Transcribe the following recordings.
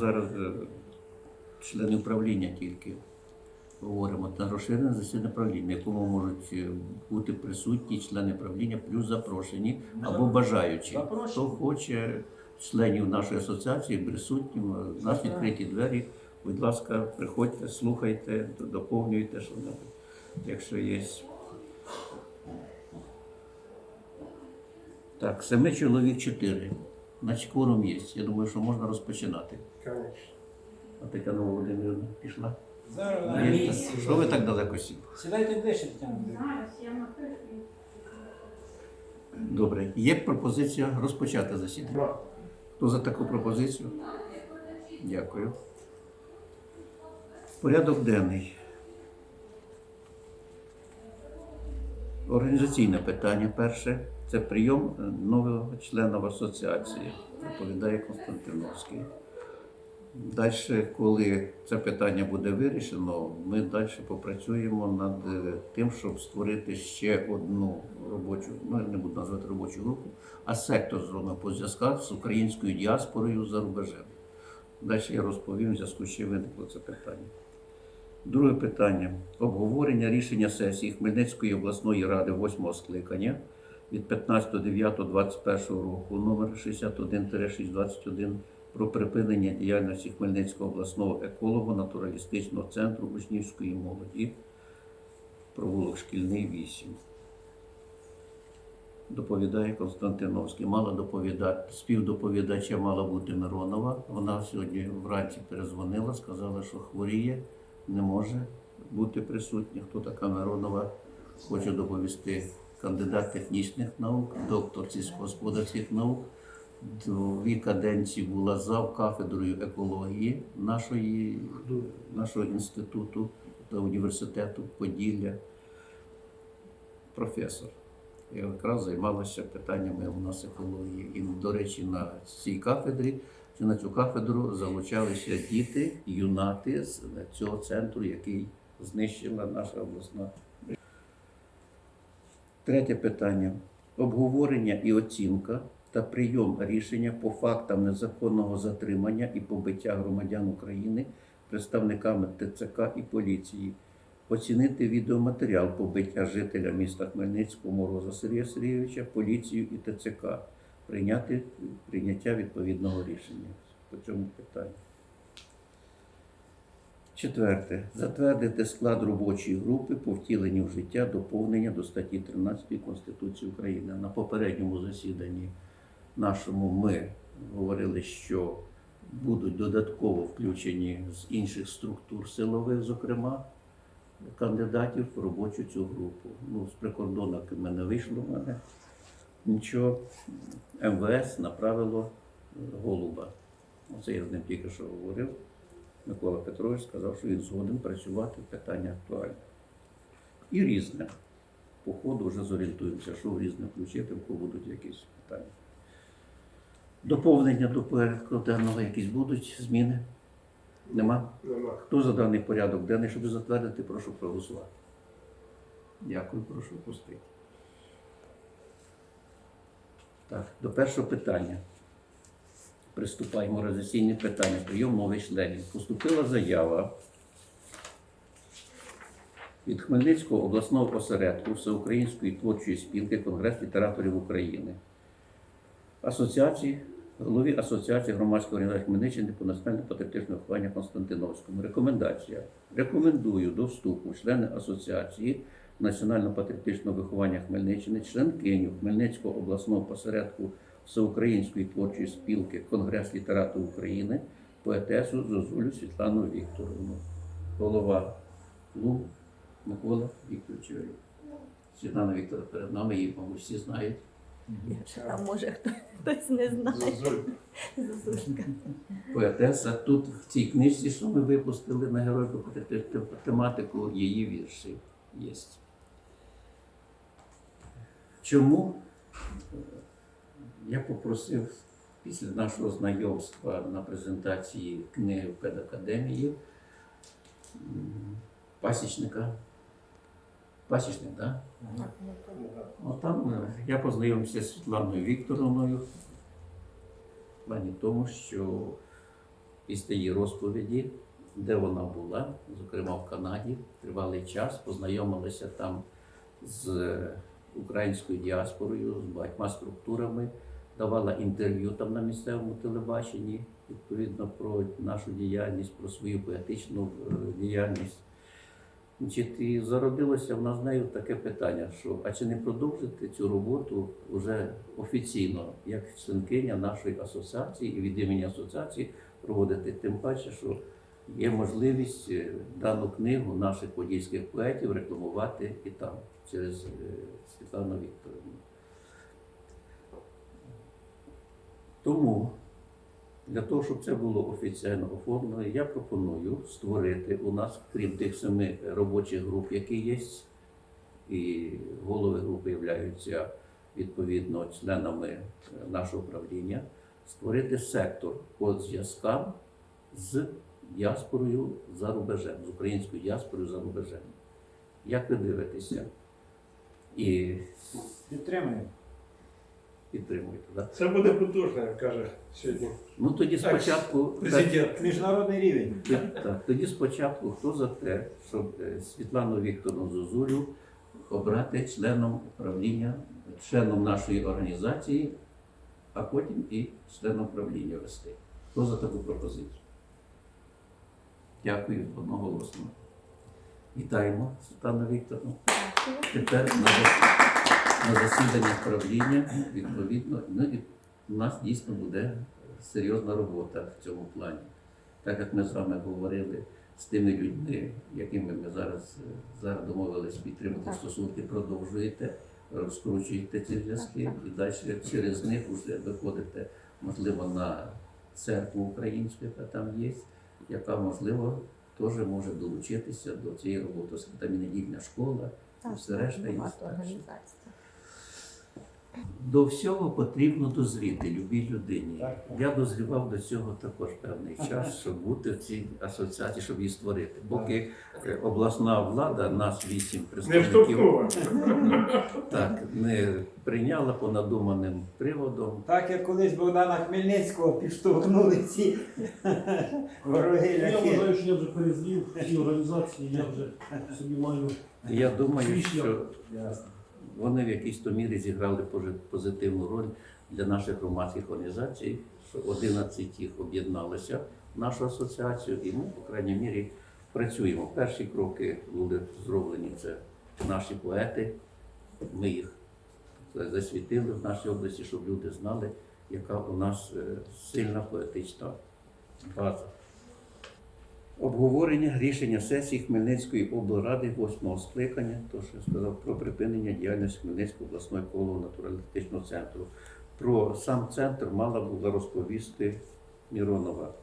Зараз е, члени управління тільки говоримо на розширене засідання правління, якому можуть е, бути присутні члени правління, плюс запрошені або бажаючі. Хто хоче членів нашої асоціації присутнім, е, у нас відкриті двері. Будь ласка, приходьте, слухайте, доповнюйте, що якщо є. Так, семи чоловік чотири. Значить, кворум є. Я думаю, що можна розпочинати. Конечно. А Тетяна Володимирівна пішла. Зараз на Є. місці. Що ви так далеко сіли? Сідайте ближче, Тетяна. Зараз я напишу. Добре. Є пропозиція розпочати засідання. Да. Хто за таку пропозицію? Дякую. Порядок денний. Організаційне питання перше. Це прийом е, нового члена в асоціації, доповідає Константиновський. Далі, коли це питання буде вирішено, ми далі попрацюємо над е, тим, щоб створити ще одну робочу, ну я не буду назвати робочу групу, а сектор зробимо по зв'язках з українською діаспорою за рубежем. Далі я розповім, в зв'язку з виникло це питання. Друге питання. Обговорення рішення сесії Хмельницької обласної ради 8 скликання від 15.09.21 року номер 61-621 про припинення діяльності Хмельницького обласного еколого-натуралістичного центру учнівської молоді провулок Шкільний 8. Доповідає Константиновський. Мала доповідати, співдоповідача мала бути Миронова. Вона сьогодні вранці перезвонила, сказала, що хворіє, не може бути присутня. Хто така Миронова? Хочу доповісти кандидат технічних наук, доктор сільськогосподарських наук. Дві каденції була зав кафедрою екології нашої, нашого інституту та університету Поділля. Професор. Я якраз займалася питаннями у нас екології. І, до речі, на цій кафедрі чи на цю кафедру залучалися діти, юнати з цього центру, який знищила наша обласна. Третє питання. Обговорення і оцінка та прийом рішення по фактам незаконного затримання і побиття громадян України представниками ТЦК і поліції. Оцінити відеоматеріал побиття жителя міста Хмельницького Мороза Сергія Сергійовича, поліцію і ТЦК. Прийняти прийняття відповідного рішення по цьому питанню. Четверте. Затвердити склад робочої групи по втіленню в життя доповнення до статті 13 Конституції України. На попередньому засіданні нашому ми говорили, що будуть додатково включені з інших структур силових, зокрема, кандидатів в робочу цю групу. Ну, з прикордонниками не вийшло в мене нічого. МВС направило е, голуба. Оце я з ним тільки що говорив. Микола Петрович сказав, що він згоден працювати, питання актуальне. І різне. По ходу вже зорієнтуємося, що в різне включити, в кого будуть якісь питання. Доповнення до порядку денного якісь будуть, зміни? Нема? Нема. Хто за даний порядок денний, щоб затвердити, прошу проголосувати. Дякую, прошу пустити. Так, до першого питання. Приступаємо організаційні питання. Прийом нових членів. Поступила заява від Хмельницького обласного осередку Всеукраїнської творчої спілки Конгрес літераторів України. Асоціації, голові Асоціації громадської організації Хмельниччини по національне патріотичне виховання Константиновському. Рекомендація. Рекомендую до вступу члени Асоціації національно-патріотичного виховання Хмельниччини, членкиню Хмельницького обласного посередку Всеукраїнської творчої спілки Конгрес літературів України, поетесу Зозулю Світлану Вікторовну. Голова клуб Микола Вікторович. Світлана Вікторовна перед нами, її, мабуть, всі знають. А може хто- хтось не знає. Зозуль. Зозулька. Поетеса. Тут в цій книжці, що ми випустили на геройку тематику, її вірші є. Чому е, я попросив після нашого знайомства на презентації книги в педакадемії м, пасічника. Пасічник, так? Да? Ну, там е, я познайомився з Світланою Вікторовною в плані тому, що після її розповіді, де вона була, зокрема в Канаді, тривалий час, познайомилася там з е, українською діаспорою, з багатьма структурами, давала інтерв'ю там на місцевому телебаченні, відповідно про нашу діяльність, про свою поетичну е, діяльність. Значить, і зародилося в нас нею таке питання, що а чи не продовжити цю роботу вже офіційно, як членкиня нашої асоціації і від імені асоціації проводити, тим паче, що є можливість е, дану книгу наших подільських поетів рекламувати і там через е, Світлану Вікторівну. Тому для того, щоб це було офіційно оформлено, я пропоную створити у нас, крім тих семи робочих груп, які є, і голови групи являються відповідно членами е, нашого управління, створити сектор по зв'язкам з діаспорою за рубежем, з українською діаспорою за рубежем. Як ви дивитеся? І Підтримую. Підтримуєте, так? Це буде потужно, як каже сьогодні Ну тоді спочатку. президент. Міжнародний рівень. Так, тоді спочатку хто за те, щоб е, Світлану Вікторовну Зозулю обрати членом управління, членом нашої організації, а потім і членом управління вести. Хто за таку пропозицію? Дякую одноголосно. Вітаємо Світлану Вікторовну. Тепер на, на засіданні правління, відповідно, ну, і у нас дійсно буде серйозна робота в цьому плані. Так як ми з вами говорили з тими людьми, якими ми зараз, е, зараз домовились підтримати стосунки, продовжуєте, розкручуєте ці зв'язки і далі через них вже виходите, можливо, на церкву українську, яка там є, яка, можливо, теж може долучитися до цієї роботи, там і недільна школа, і все решта. Так організацій. До всього потрібно дозріти любій людині. Я дозрівав до цього також певний час, щоб бути в цій асоціації, щоб її створити. Поки е, обласна влада, нас вісім представників, так не прийняла по надуманим приводом. Так як колись Богдана Хмельницького підштовхнули ці вороги Я вважаю, що я вже перезрів в цій організації, я вже собі маю Я думаю, що. Ясно. Вони в якійсь то мірі зіграли позитивну роль для наших громадських організацій, що 11 їх об'єдналися в нашу асоціацію, і ми, по крайній мірі, працюємо. Перші кроки були зроблені це наші поети. Ми їх засвітили в нашій області, щоб люди знали, яка у нас е, сильна поетична база. Обговорення рішення сесії Хмельницької облради восьмого скликання, то що я сказав, про припинення діяльності Хмельницького обласного еколого-натуралістичного центру. Про сам центр мала була розповісти Міронова.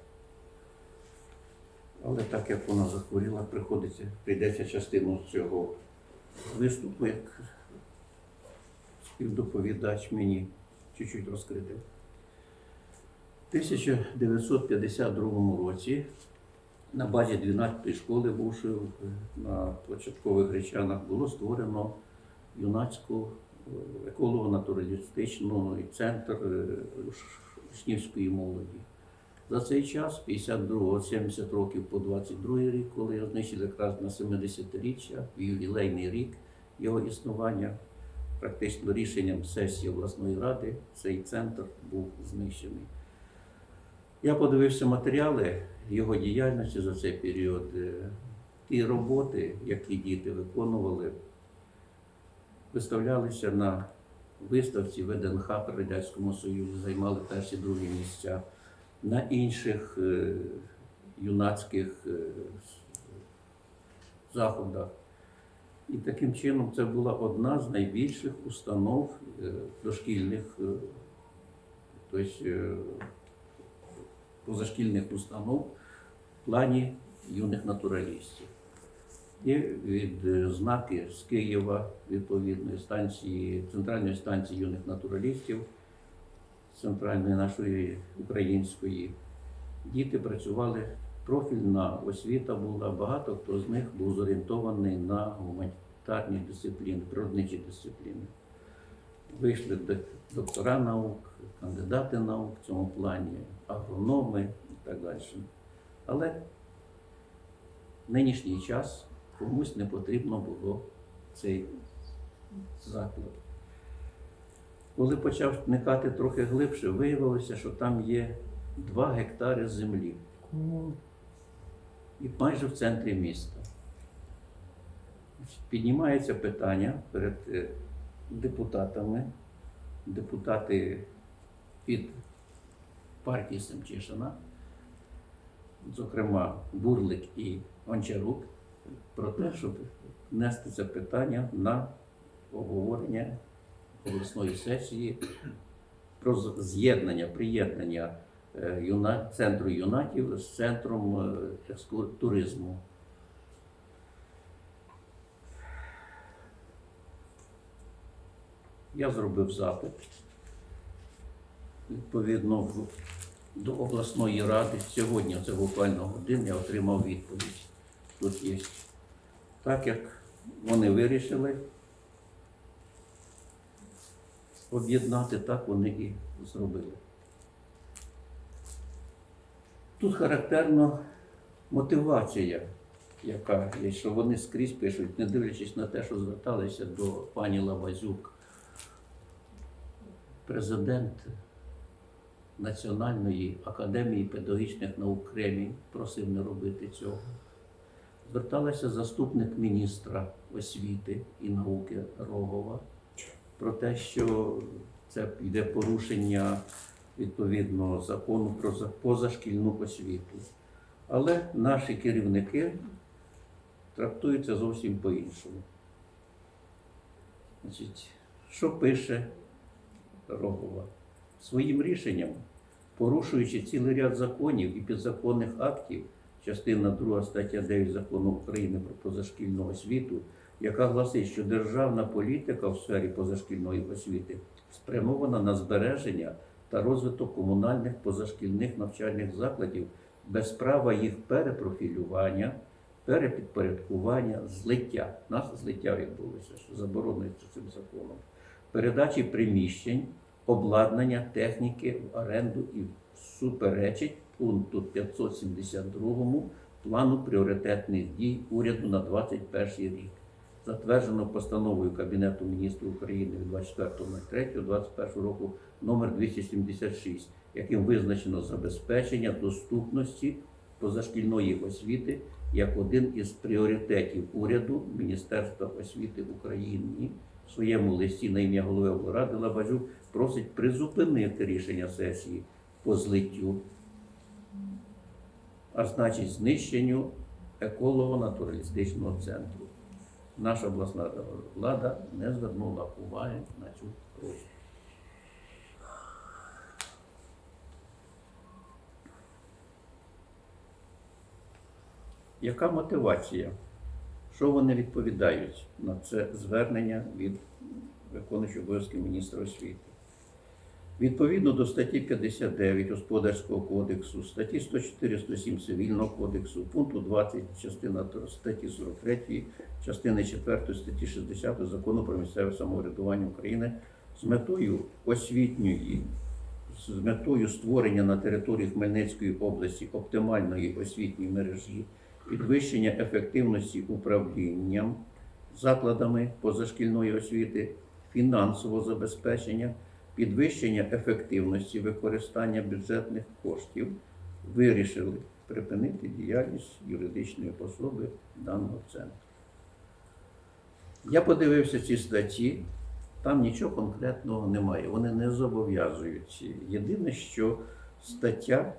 Але так як вона захворіла, приходиться, прийдеться частину цього виступу, як співдоповідач мені чуть-чуть розкрити. В 1952 році на базі 12-ї школи, бувшої е, на початкових речанах, було створено юнацьку е, еколого-натуралістичний центр е, учнівської молоді. За цей час, 52 70 років по 22 рік, коли його знищили якраз на 70-річчя, в ювілейний рік його існування, практично рішенням сесії обласної ради цей центр був знищений. Я подивився матеріали його діяльності за цей період. Е, Ті роботи, які діти виконували, виставлялися на виставці ВДНХ при Радянському Союзі, займали перші другі місця. На інших е, юнацьких е, заходах. І таким чином це була одна з найбільших установ дошкільних, тобто позашкільних установ в плані юних натуралістів. Є від е, знаки з Києва відповідної станції, центральної станції юних натуралістів, центральної нашої української. Діти працювали, профільна освіта була, багато хто з них був зорієнтований на гуманітарні дисципліни, природничі дисципліни. Вийшли доктора наук, кандидати наук в цьому плані, агрономи і так далі. Але в нинішній час комусь не потрібно було цей заклад. Коли почав вникати трохи глибше, виявилося, що там є 2 гектари землі. І майже в центрі міста. Піднімається питання перед е, депутатами. Депутати від партії Семчишина, зокрема Бурлик і Гончарук, про те, щоб внести це питання на обговорення обласної сесії про з'єднання, приєднання е, юна- центру юнатів з центром е, туризму. Я зробив запит. Відповідно, до обласної ради сьогодні, це буквально годин, я отримав відповідь. Тут є. Так як вони вирішили об'єднати, так вони і зробили. Тут характерно мотивація, яка є, що вони скрізь пишуть, не дивлячись на те, що зверталися до пані Лабазюк, президент Національної академії педагогічних наук Кремінь просив не робити цього. Зверталася заступник міністра освіти і науки Рогова про те, що це йде порушення відповідно закону про позашкільну освіту. Але наші керівники трактуються зовсім по-іншому. Значить, що пише Рогова? Своїм рішенням, порушуючи цілий ряд законів і підзаконних актів, частина 2 стаття 9 закону України про позашкільну освіту, яка гласить, що державна політика в сфері позашкільної освіти спрямована на збереження та розвиток комунальних позашкільних навчальних закладів без права їх перепрофілювання, перепідпорядкування, злиття. Нас злиття відбулося, що заборонується цим законом, передачі приміщень, обладнання, техніки в оренду і суперечить пункту 572 плану пріоритетних дій уряду на 2021 рік затверджено постановою Кабінету міністрів України від 24.03.2021 року номер 276, яким визначено забезпечення доступності позашкільної освіти як один із пріоритетів уряду Міністерства освіти України. Своєму листі на ім'я голови облради Лабажук просить призупинити рішення сесії по злиттю, а значить знищенню еколого-натуралістичного центру наша обласна влада не звернула уваги на цю просьбу. Яка мотивація? Що вони відповідають на це звернення від виконуючого обов'язки міністра освіти? Відповідно до статті 59 Господарського кодексу, статті 104-107 Цивільного кодексу, пункту 20 частина статті 43, частини 4 статті 60 Закону про місцеве самоврядування України з метою освітньої, з метою створення на території Хмельницької області оптимальної освітньої мережі, підвищення ефективності управлінням закладами позашкільної освіти, фінансового забезпечення, підвищення ефективності використання бюджетних коштів вирішили припинити діяльність юридичної особи даного центру. Я подивився ці статті, там нічого конкретного немає. Вони не зобов'язують. Єдине, що стаття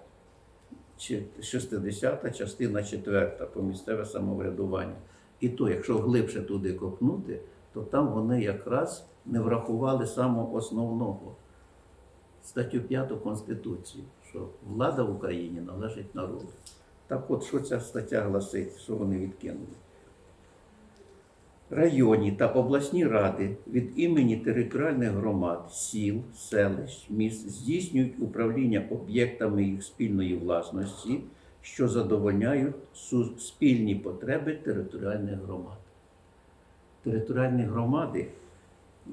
чи- 60, частина 4 по місцеве самоврядування. І то, якщо глибше туди копнути, то там вони якраз не врахували самого основного статтю 5 Конституції, що влада в Україні належить народу. Так от, що ця стаття гласить, що вони відкинули? Районні та обласні ради від імені територіальних громад, сіл, селищ, міст здійснюють управління об'єктами їх спільної власності, що задовольняють спільні потреби територіальних громад. Територіальні громади,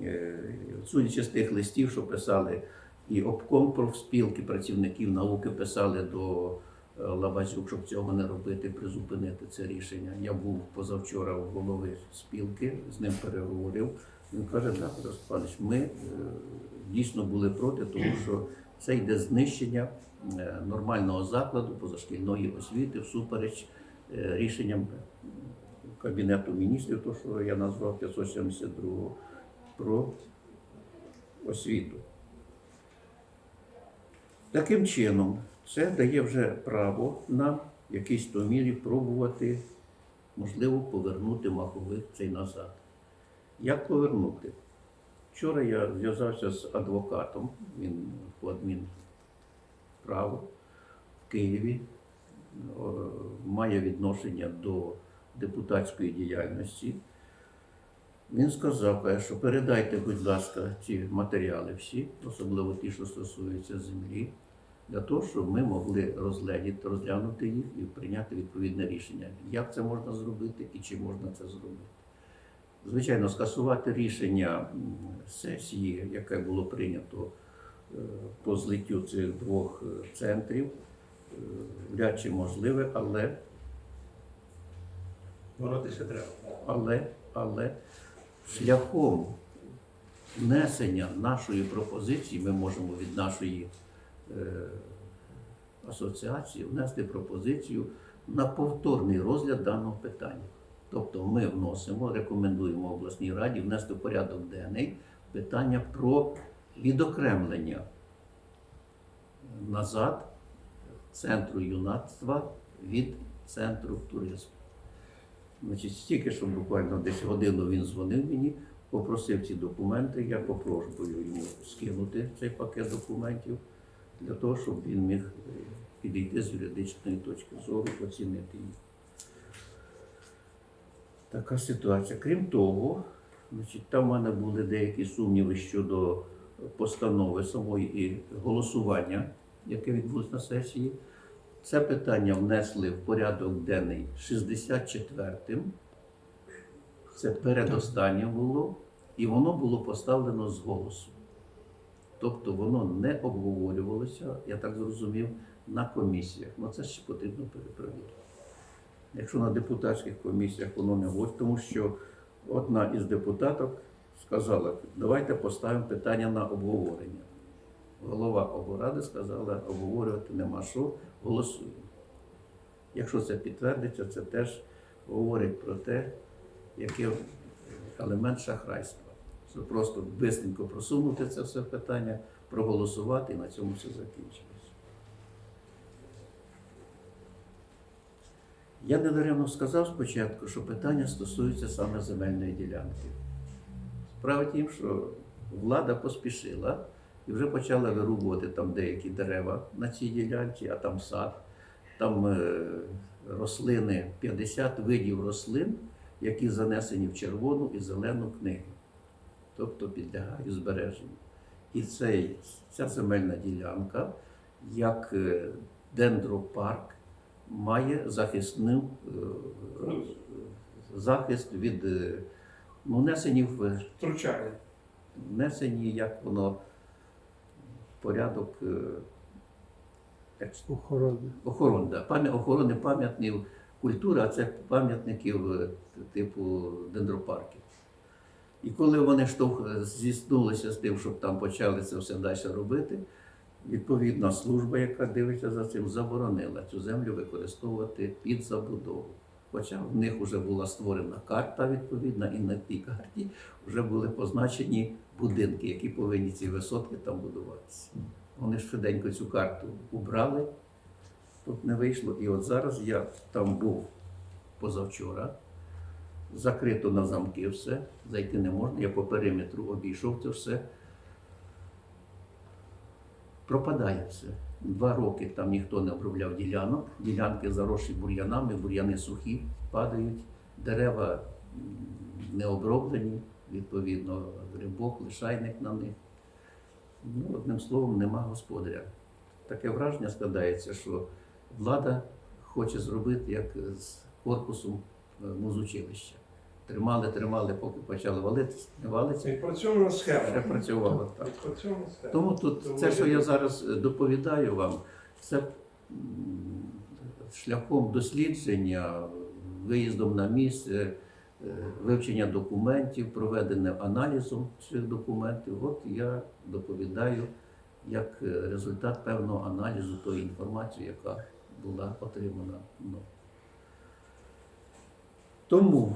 е, судячи з тих листів, що писали і обком профспілки працівників науки писали до Лабазюк, щоб цього не робити, призупинити це рішення. Я був позавчора у голови спілки, з ним переговорив. Він каже, так, Тарас ми е, дійсно були проти, тому що це йде знищення е, нормального закладу позашкільної освіти всупереч е, рішенням Кабінету міністрів, то що я назвав 572 про освіту. Таким чином, це дає вже право нам в якійсь то мірі пробувати, можливо, повернути маховик цей назад. Як повернути? Вчора я зв'язався з адвокатом, він по адмінправу в Києві, має відношення до депутатської діяльності. Він сказав, каже, що передайте, будь ласка, ці матеріали всі, особливо ті, що стосуються землі, для того, щоб ми могли розглядіти, розглянути їх і прийняти відповідне рішення. Як це можна зробити і чи можна це зробити? Звичайно, скасувати рішення сесії, яке було прийнято е, по злиттю цих двох е, центрів, е, вряд чи можливе, але Боротися треба. але, але шляхом внесення нашої пропозиції ми можемо від нашої асоціації внести пропозицію на повторний розгляд даного питання. Тобто ми вносимо, рекомендуємо обласній раді внести в порядок денний питання про відокремлення назад центру юнацтва від центру туризму. Значить, стільки, що буквально десь годину він дзвонив мені, попросив ці документи. Я попрошую йому скинути цей пакет документів для того, щоб він міг е, підійти з юридичної точки зору, оцінити їх. Така ситуація. Крім того, значить, там в мене були деякі сумніви щодо постанови самої і голосування, яке відбулось на сесії. Це питання внесли в порядок денний 64-м. Це передостаннє було, і воно було поставлено з голосу. Тобто воно не обговорювалося, я так зрозумів, на комісіях. Ну це ще потрібно перепровірити. Якщо на депутатських комісіях воно не було, тому що одна із депутаток сказала, давайте поставимо питання на обговорення. Голова облради сказала, обговорювати нема що, голосуємо. Якщо це підтвердиться, це теж говорить про те, який елемент шахрайства. Просто бистренько просунути це все питання, проголосувати і на цьому все закінчилось. Я недаремно сказав спочатку, що питання стосується саме земельної ділянки. Справа тім, що влада поспішила і вже почала вирубувати там деякі дерева на цій ділянці, а там сад, там е, рослини, 50 видів рослин, які занесені в червону і зелену книгу, тобто підлягають збереженню. І цей, ця земельна ділянка, як е, дендропарк, має захисну е, захист від е, ну, внесені в Втручання. внесені, як воно в порядок Охорони. охорони, да, пам'ят, охорони пам'ятників культури, а це пам'ятників типу дендропарків. І коли вони штовх зіткнулися з тим, щоб там почали це все далі робити, відповідна служба, яка дивиться за цим, заборонила цю землю використовувати під забудову. Хоча в них вже була створена карта відповідна, і на тій карті вже були позначені будинки, які повинні ці висотки там будуватися. Вони швиденько цю карту убрали, тут не вийшло. І от зараз я там був позавчора, закрито на замки все, зайти не можна. Я по периметру обійшов це все. Пропадає все. Два роки там ніхто не обробляв ділянок, ділянки заросші бур'янами, бур'яни сухі, падають, дерева не оброблені, відповідно, грибок, лишайник на них. Ну, одним словом, нема господаря. Таке враження складається, що влада хоче зробити як з корпусом музучилища. Тримали, тримали, поки почали валитися, не валиться, Відпрацьована ще схема. працювало так. Відпрацьована схема. Тому тут Тому це, що я- зараз е, доповідаю вам, це шляхом дослідження, виїздом на місце, е, вивчення документів, проведеним аналізом цих документів, от я доповідаю як е, результат певного аналізу тої інформації, яка була отримана мною. Тому,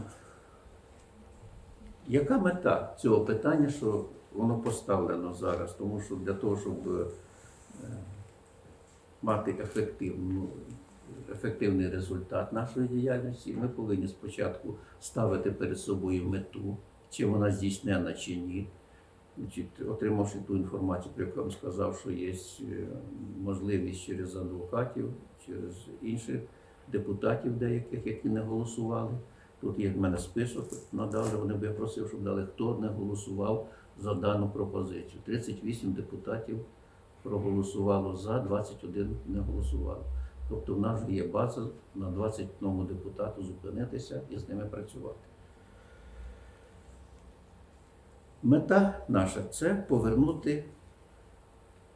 яка мета цього питання, що воно поставлено зараз? Тому що для того, щоб е, мати ефективну, ефективний результат нашої діяльності, ми повинні спочатку ставити перед собою мету, чи вона здійснена чи ні. Отримавши ту інформацію, про яку я вам сказав, що є е, можливість через адвокатів, через інших депутатів деяких, які не голосували. Тут є в мене список, надали, вони б я просив, щоб дали, хто не голосував за дану пропозицію. 38 депутатів проголосувало за, 21 не голосувало. Тобто в нас вже є база на 21 депутату зупинитися і з ними працювати. Мета наша це повернути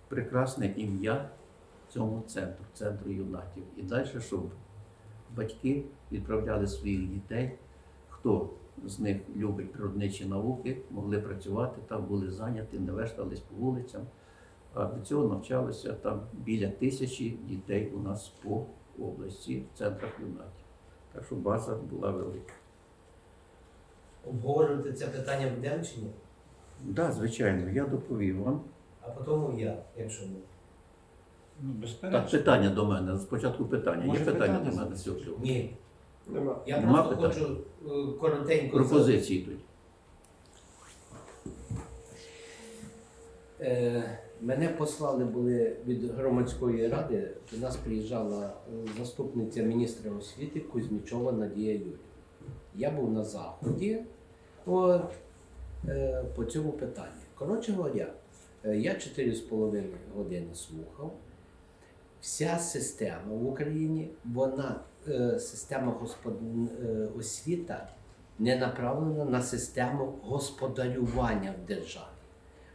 прекрасне ім'я цьому центру, центру юнатів. І далі, щоб батьки відправляли своїх дітей, хто з них любить природничі науки, могли працювати там, були зайняті, не вештались по вулицям. А до цього навчалося там біля тисячі дітей у нас по області в центрах юнатів. Так що база була велика. Обговорювати це питання будемо чи ні? Так, да, звичайно, я доповів вам. А потім я, якщо ні. Ну, Так, безперечно. питання до мене. Спочатку питання. Може, Є питання питання до мене з цього приводу? Ні. Нема. Я Нема просто питань? хочу е, коротенько. Пропозиції йдуть. Е, Мене послали були від громадської ради. До нас приїжджала е, заступниця міністра освіти Кузьмічова Надія Юрівна. Я був на заході от, е, по цьому питанню. Коротше говоря, е, я 4,5 години слухав. Вся система в Україні, вона е, система господ... е, освіта не направлена на систему господарювання в державі.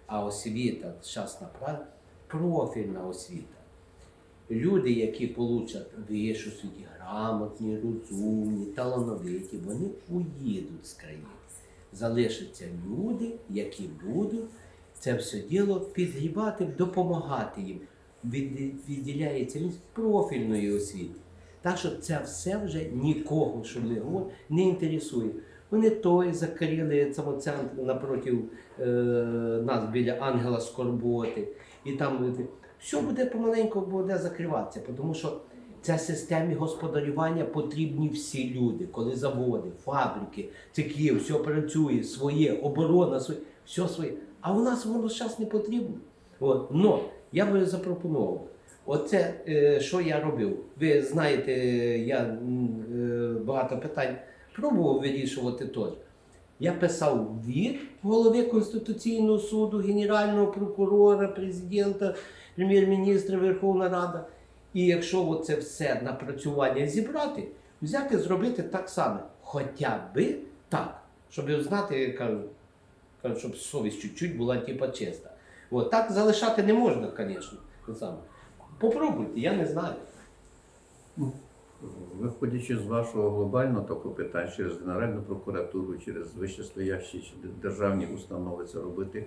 А освіта зараз направлена профільна освіта. Люди, які получать вищу освіту, грамотні, розумні, талановиті, вони уїдуть з країни. Залишаться люди, які будуть це все діло підгрібати, допомагати їм. Від- Відділяється місць профільної освіти. Так що це все вже нікого, що говорите, не інтересує. Вони той закрили самоцентр напроти е, нас біля ангела Скорботи. І там е, все буде помаленьку буде закриватися, тому що цій системі господарювання потрібні всі люди, коли заводи, фабрики, цехи, все працює, своє, оборона, своє, все своє. А у нас воно зараз не потрібно. От. Но я би запропонував. Оце, е, що я робив. Ви знаєте, я е, багато питань пробував вирішувати теж. Я писав від голови Конституційного суду, Генерального прокурора, президента, прем'єр-міністра, Верховна Рада. І якщо це все напрацювання зібрати, взяти, зробити так само. Хоча би так, щоб знати, кажу, щоб совість чуть-чуть була типа чиста. От, так залишати не можна, звісно. Попробуйте, я не знаю. Виходячи з вашого глобального такого питання через Генеральну прокуратуру, через вищестоящі державні установи це робити,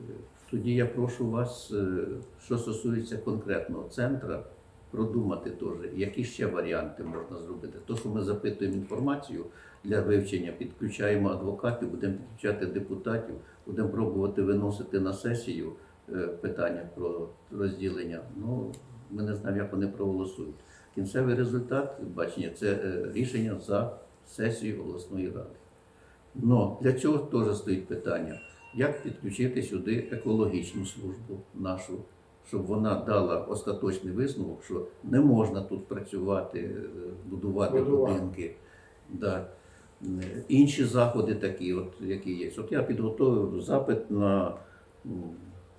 е, тоді я прошу вас, е, що стосується конкретного центра, продумати теж, які ще варіанти можна зробити. То, що ми запитуємо інформацію для вивчення, підключаємо адвокатів, будемо підключати депутатів, будемо пробувати виносити на сесію е, питання про розділення. Ну, ми не знаємо, як вони проголосують. Кінцевий результат бачення це е, рішення за сесією обласної ради. Но для цього теж стоїть питання, як підключити сюди екологічну службу нашу, щоб вона дала остаточний висновок, що не можна тут працювати, е, будувати Будувати. будинки. Да. Е, Інші заходи такі, от, які є. От я підготовив запит на